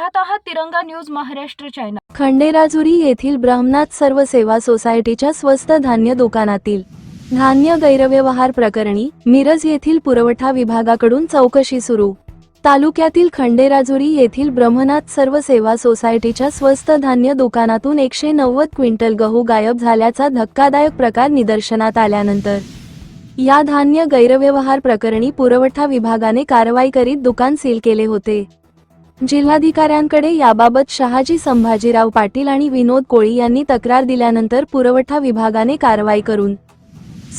तिरंगा news Maharashtra channel Khanderajuri येथील ब्रह्मनाथ सर्व सेवा सोसायटीच्या स्वस्त धान्य दुकानातील धान्य गैरव्यवहार प्रकरणी मिरज येथील पुरवठा विभागाकडून चौकशी सुरू. तालुक्यातील खंडेराजुरी येथील ब्रह्मनाथ सर्व सेवा सोसायटीच्या स्वस्त धान्य दुकानातून एकशे नव्वद क्विंटल गहू गायब झाल्याचा धक्कादायक प्रकार निदर्शनात आल्यानंतर या धान्य गैरव्यवहार प्रकरणी पुरवठा विभागाने कारवाई करीत दुकान सील केले होते. जिल्हाधिकाऱ्यांकडे याबाबत शहाजी संभाजीराव पाटील आणि विनोद कोळी यांनी तक्रार दिल्यानंतर पुरवठा विभागाने कारवाई करून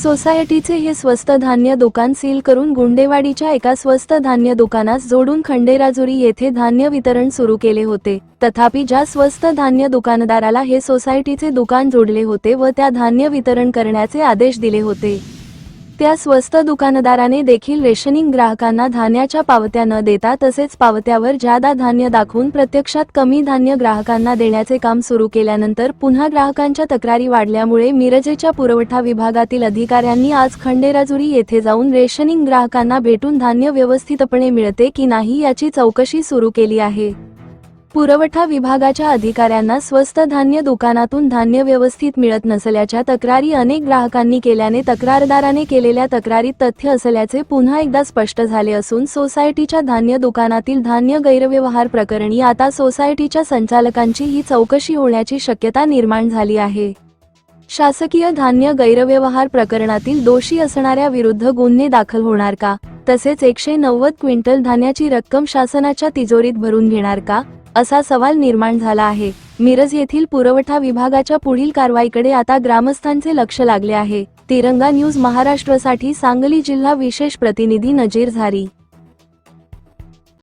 सोसायटीचे हे स्वस्त धान्य दुकान सील करून गुंडेवाडीच्या एका स्वस्त धान्य दुकानास जोडून खंडेराजुरी येथे धान्य वितरण सुरू केले होते. तथापि ज्या स्वस्त धान्य दुकानदाराला हे सोसायटीचे दुकान जोडले होते व त्या धान्य वितरण करण्याचे आदेश दिले होते. त्या स्वस्त दुकानदाराने देखील रेशनिंग ग्राहकांना धान्याच्या पावत्या न देता तसेच पावत्यावर जादा धान्य दाखवून प्रत्यक्षात कमी धान्य ग्राहकांना देण्याचे काम सुरू केल्यानंतर पुन्हा ग्राहकांच्या तक्रारी वाढल्यामुळे मिरजेच्या पुरवठा विभागातील अधिकाऱ्यांनी आज खंडेराजुरी येथे जाऊन रेशनिंग ग्राहकांना भेटून धान्य व्यवस्थितपणे मिळते की नाही याची चौकशी सुरू केली आहे. पुरवठा विभागाच्या अधिकाऱ्यांना स्वस्त धान्य दुकानातून धान्य व्यवस्थित मिळत नसल्याच्या तक्रारी अनेक ग्राहकांनी केल्याने तक्रारदाराने केलेल्या तक्रारीत तथ्य असल्याचे पुन्हा एकदा स्पष्ट झाले असून सोसायटीच्या धान्य दुकानातील धान्य गैरव्यवहार प्रकरणी आता सोसायटीच्या संचालकांची ही चौकशी होण्याची शक्यता निर्माण झाली आहे. शासकीय धान्य गैरव्यवहार प्रकरणातील दोषी असणाऱ्या विरुद्ध गुन्हे दाखल होणार का? तसेच एकशे नव्वद क्विंटल धान्याची रक्कम शासनाच्या तिजोरीत भरून घेणार का? असा सवाल निर्माण झाला आहे. मिरज येथील पुरवठा विभागाच्या पुढील कारवाईकडे आता ग्रामस्थांचे लक्ष लागले आहे. तिरंगा न्यूज महाराष्ट्रसाठी सांगली जिल्हा विशेष प्रतिनिधी नजीर झारी.